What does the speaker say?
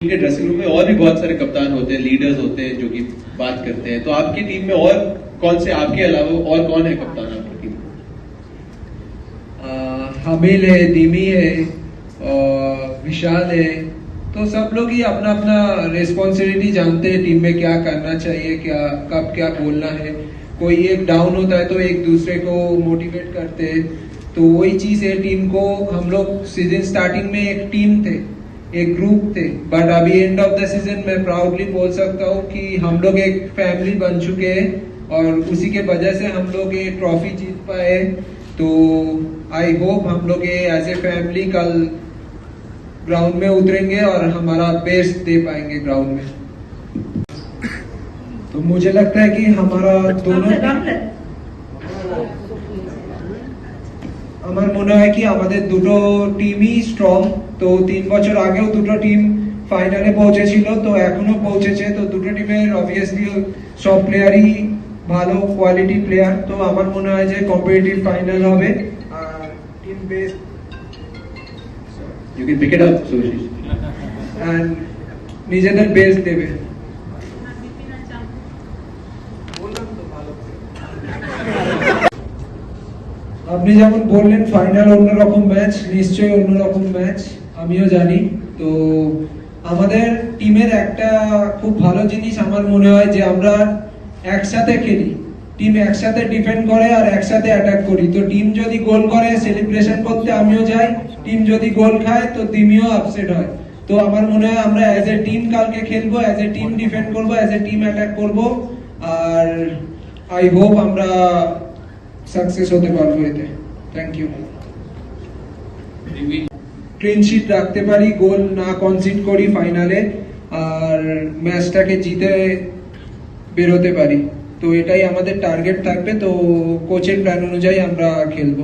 के dressing room में और भी बहुत सारे कप्तान होते हैं लीडर्स होते हैं जो कि बात करते हैं। तो आपकी टीम में और कौन से, आपके अलावा और कौन है कप्तान आपकी टीम में? हामिल है दिमी है, और विशाल है। तो सब लोग ही अपना अपना रिस्पॉन्सिबिलिटी जानते हैं टीम में क्या करना चाहिए, क्या, कब क्या बोलना है। कोई एक डाउन होता है तो एक दूसरे को मोटिवेट करते हैं। तो वही चीज़ है टीम को हम लोग सीज़न स्टार्टिंग में एक टीम थे। एक ग्रुप थे. बट अभी एंड ऑफ़ द सीज़न मैं प्राउडली बोल सकता हूँ कि हम लोग एक फैमिली बन चुके हैं और उसी के वजह से हम लोग ये ट्रॉफी जीत पाए. तो आई होप हम लोग ये एज ए फैमिली कल ग्राउंड में उतरेंगे और हमारा बेस्ट दे पाएँगे ग्राउंड में. तो मुझे लगता है कि हमारा दोनों আমার মনে হয় কি আমাদের দুটো টিমই স্ট্রং তো তিন বছর আগেও দুটো টিম ফাইনালে পৌঁছেছিল তো এখনও পৌঁছেছে। তো দুটো টিমের অবভিয়াসলি সব প্লেয়ারই ভালো কোয়ালিটি প্লেয়ার তো আমার মনে হয় যে কম্পিটিটিভ ফাইনাল হবে। আর টিম নিজেদের বেস্ট দেবে। বললাম তো ভালো আপনি যেমন বললেন ফাইনাল অন্যরকম ম্যাচ নিশ্চয়ই অন্যরকম ম্যাচ আমিও জানি। তো আমাদের টিমের একটা খুব ভালো জিনিস আমার মনে হয় যে আমরা একসাথে খেলি। টিম একসাথে ডিফেন্ড করে আর একসাথে অ্যাটাক করি। তো টিম যদি গোল করে সেলিব্রেশন করতে আমিও যাই। টিম যদি গোল খায়, তো টিমিও আপসেট হয়। তো আমার মনে হয় আমরা অ্যাজ এ টিম কালকে খেলব অ্যাজ এ টিম ডিফেন্ড করব অ্যাজ এ টিম অ্যাটাক করব। আর আই হোপ আমরা সাকসেস হতে পারব এতে। থ্যাংক ইউ ক্লিন শিট রাখতে পারি গোল না কনসিড করি ফাইনালে আর ম্যাচটাকে জিতে বেরোতে পারি। তো এটাই আমাদের টার্গেট থাকবে, তো কোচের প্ল্যান অনুযায়ী আমরা খেলব।